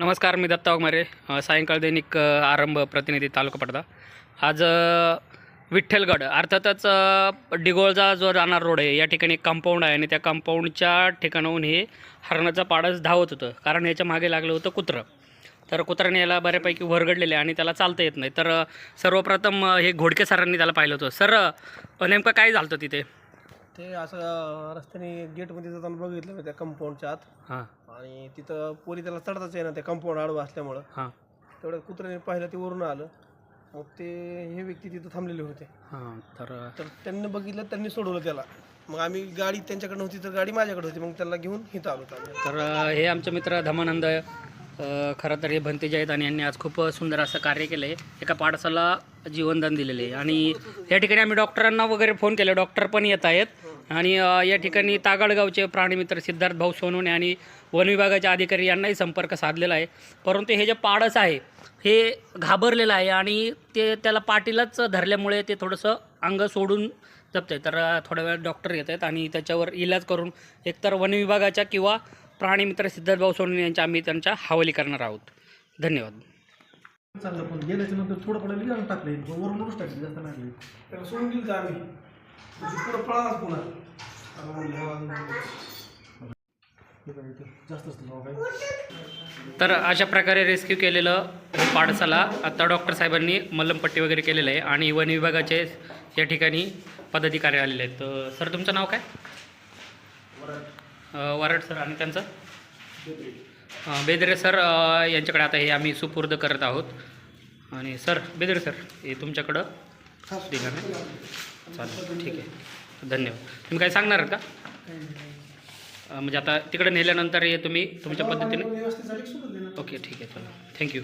नमस्कार मी दत्ता वाघमारे सायंकाळ दैनिक आरंभ प्रतिनिधी तालुका पडदा. आज विठ्ठलगड अर्थातच डिगोळचा जो जाणार रोड आहे या ठिकाणी कंपाऊंड आहे आणि त्या कंपाऊंडच्या ठिकाणाहून हे हरणाचा पाडस धावत होतं. कारण याच्या मागे लागलं होतं कुत्रं. तर कुत्र्याने याला बऱ्यापैकी वरगडलेले आहे आणि त्याला चालता येत नाही. तर सर्वप्रथम हे घोडके सरांनी त्याला पाहिलं होतं. सर नेमकं काय झालं होतं तिथे? ते असं रस्त्याने गेटमध्ये जाताना बघितलं मी त्या कंपाऊंडच्या आत. हां. आणि तिथं पोरी त्याला चढताच आहे ना त्या कंपाऊंड आडवं असल्यामुळं. हां. तेवढ्या कुत्र्याने पाहिलं ते वरून आलं. मग ते हे व्यक्ती तिथं थांबलेले होते. हां तर तर त्यांनी बघितलं त्यांनी सोडवलं त्याला. मग आम्ही गाडी त्यांच्याकडे नव्हती तर गाडी माझ्याकडे होती. मग त्याला घेऊन इथं आलो होतो आम्ही. तर हे आमचे मित्र धमानंद खरं तर हे भंते आहेत आणि यांनी आज खूप सुंदर असं कार्य केलं आहे एका पाडसाला जीवनदान दिलेले आहे. आणि या ठिकाणी आम्ही डॉक्टरांना वगैरे फोन केले. डॉक्टर पण येत आहेत. आणि या ठिकाणी तागडगावचे प्राणीमित्र सिद्धार्थ भाऊ सोनवणे आणि वन विभागाचे अधिकारी यांनाही संपर्क साधलेला आहे. परंतु हे जे पाडस आहे हे घाबरलेलं आहे आणि ते त्याला पाठीलाच धरल्यामुळे ते थोडंसं अंग सोडून जपते तर थोड्या वेळात डॉक्टर येत आहेत आणि त्याच्यावर इलाज करून एकतर वन विभागाच्या किंवा प्राणीमित्र सिद्धार्थ भाऊ सोनवणे यांच्या आम्ही त्यांच्या हवाली करणार आहोत. धन्यवाद. चांगलं पण गेल्याच्यानंतर थोडं पडायला लिहायला टाकले वरूनच टाकले जास्त लागले त्याला सोडून दिलं आम्ही. म्हणजे पुढं पळालाच पुन्हा आणि म्हणलं, "हो, अजून काय तर अशा प्रकारे रेस्क्यू केलेलं पाडसाला आता डॉक्टर साहेबांनी मलमपट्टी वगैरे केलेलं आहे आणि वन विभागाचे या ठिकाणी पदाधिकारी आलेले आहेत. तर सर तुमचं नाव काय? वराड सर आणि त्यांचं? बेदरे. सर यांच्याकडे आता हे आम्ही सुपूर्द करत आहोत. आणि सर बेदरे सर हे तुमच्याकडं दिलं ना चालेल ठीक आहे. धन्यवाद. तुम्ही काय सांगणार का? म्हणजे आता तिकडे नेल्यानंतर हे तुम्ही तुमच्या पद्धतीने सोडून ओके ठीक आहे चला. थँक्यू